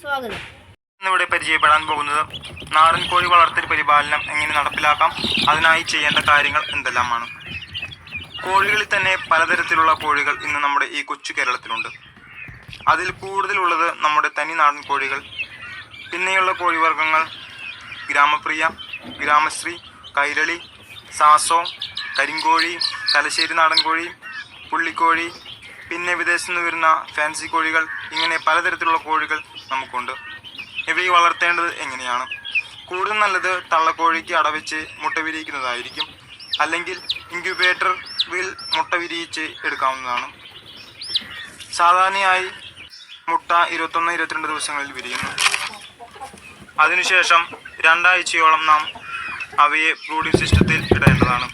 സ്വാഗതം. ഇന്നിവിടെ പരിചയപ്പെടാൻ പോകുന്നത് നാടൻ കോഴി വളർത്തൽ പരിപാലനം എങ്ങനെ നടപ്പിലാക്കാം അതിനായി ചെയ്യേണ്ട കാര്യങ്ങൾ എന്തെല്ലാമാണ്? കോഴികളിൽ തന്നെ പലതരത്തിലുള്ള കോഴികൾ ഇന്ന് നമ്മുടെ ഈ കൊച്ചു കേരളത്തിലുണ്ട്. അതിൽ കൂടുതലുള്ളത് നമ്മുടെ തനി നാടൻ കോഴികൾ പിന്നെയുള്ള കോഴിവർഗങ്ങൾ ഗ്രാമപ്രിയ ഗ്രാമശ്രീ കൈരളി സാസോ കരിങ്കോഴി തലശ്ശേരി നാടൻ കോഴി പുള്ളിക്കോഴി പിന്നെ വിദേശത്ത് നിന്ന് വരുന്ന ഫാൻസി കോഴികൾ ഇങ്ങനെ പലതരത്തിലുള്ള കോഴികൾ നമുക്കുണ്ട്. ഇവയെ വളർത്തേണ്ടത് എങ്ങനെയാണ്? കൂടുതൽ നല്ലത് തള്ളക്കോഴിക്ക് അടവെച്ച് മുട്ട വിരിയിക്കുന്നതായിരിക്കും. അല്ലെങ്കിൽ ഇൻക്യുബേറ്ററിൽ മുട്ട വിരിയിച്ച് എടുക്കാവുന്നതാണ്. സാധാരണയായി മുട്ട ഇരുപത്തൊന്ന് ഇരുപത്തിരണ്ട് ദിവസങ്ങളിൽ വിരിയുന്നു. അതിനുശേഷം രണ്ടാഴ്ചയോളം നാം അവയെ ബ്രൂഡിംഗ് സിസ്റ്റത്തിൽ ഇടേണ്ടതാണ്.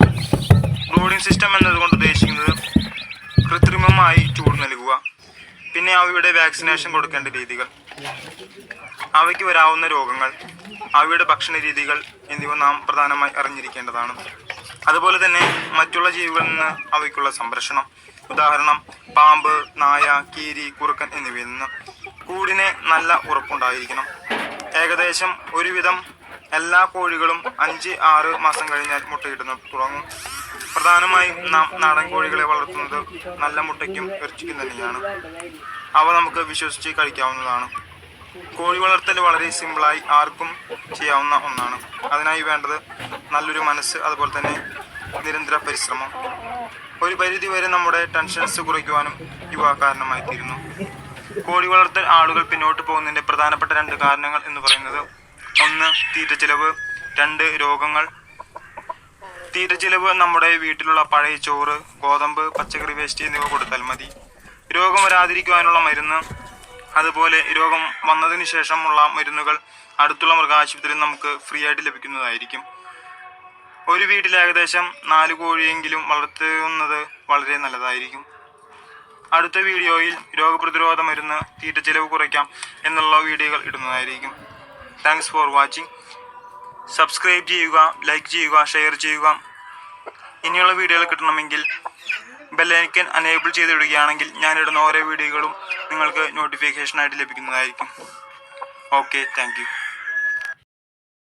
ബ്രൂഡിംഗ് സിസ്റ്റം എന്നതുകൊണ്ട് ഉദ്ദേശിക്കുന്നത് കൃത്രിമമായി ചൂട് നൽകുക. പിന്നെ അവയുടെ വാക്സിനേഷൻ കൊടുക്കേണ്ട രീതികൾ. അവയ്ക്ക് വരാവുന്ന രോഗങ്ങൾ അവയുടെ ഭക്ഷണ രീതികൾ എന്നിവ നാം പ്രധാനമായി അറിഞ്ഞിരിക്കേണ്ടതാണ്. അതുപോലെ തന്നെ മറ്റുള്ള ജീവികളിൽ നിന്ന് അവയ്ക്കുള്ള സംരക്ഷണം. ഉദാഹരണം പാമ്പ് നായ കീരി കുറുക്കൻ എന്നിവയിൽ നിന്ന് കൂടിന് നല്ല ഉറപ്പുണ്ടായിരിക്കണം. ഏകദേശം ഒരുവിധം എല്ലാ കോഴികളും അഞ്ച് ആറ് മാസം കഴിഞ്ഞാൽ മുട്ടയിടുന്ന തുടങ്ങും. പ്രധാനമായും നാം നാടൻ കോഴികളെ വളർത്തുന്നത് നല്ല മുട്ടയ്ക്കും ഇറച്ചിക്കും തന്നെയാണ്. അവ നമുക്ക് വിശ്വസിച്ച് കഴിക്കാവുന്നതാണ്. കോഴി വളർത്തൽ വളരെ സിമ്പിളായി ആർക്കും ചെയ്യാവുന്ന ഒന്നാണ്. അതിനായി വേണ്ടത് നല്ലൊരു മനസ്സ് അതുപോലെ തന്നെ നിരന്തര പരിശ്രമം. ഒരു പരിധി വരെ നമ്മുടെ ടെൻഷൻസ് കുറയ്ക്കുവാനും ഇവ കാരണമായി തീരുന്നു കോഴി വളർത്തൽ ആളുകൾ പിന്നോട്ട് പോകുന്നതിന്റെ പ്രധാനപ്പെട്ട രണ്ട് കാരണങ്ങൾ എന്ന് പറയുന്നത് ഒന്ന് തീറ്റ ചിലവ് രണ്ട് രോഗങ്ങൾ തീറ്റ ചിലവ് നമ്മുടെ വീട്ടിലുള്ള പഴയ ചോറ് ഗോതമ്പ് പച്ചക്കറി വേസ്റ്റ് എന്നിവ കൊടുത്താൽ മതി. രോഗം വരാതിരിക്കുവാനുള്ള മരുന്ന് അതുപോലെ രോഗം വന്നതിന് ശേഷമുള്ള മരുന്നുകൾ അടുത്തുള്ള മൃഗാശുപത്രിയിൽ നമുക്ക് ഫ്രീ ആയിട്ട് ലഭിക്കുന്നതായിരിക്കും. ഒരു വീട്ടിൽ ഏകദേശം നാല് കോഴിയെങ്കിലും വളർത്തുന്നത് വളരെ നല്ലതായിരിക്കും. അടുത്ത വീഡിയോയിൽ രോഗപ്രതിരോധ മരുന്ന് തീറ്റ ചെലവ് കുറയ്ക്കാം എന്നുള്ള വീഡിയോകൾ ഇടുന്നതായിരിക്കും. താങ്ക്സ് ഫോർ വാച്ചിങ് സബ്സ്ക്രൈബ് ചെയ്യുക ലൈക്ക് ചെയ്യുക ഷെയർ ചെയ്യുക. ഇനിയുള്ള വീഡിയോകൾ കിട്ടണമെങ്കിൽ ബെല്ലൈക്കൻ അനേബിൾ ചെയ്തിടുകയാണെങ്കിൽ ഞാനിടുന്ന ഓരോ വീഡിയോകളും നിങ്ങൾക്ക് നോട്ടിഫിക്കേഷനായിട്ട് ലഭിക്കുന്നതായിരിക്കും. Okay thank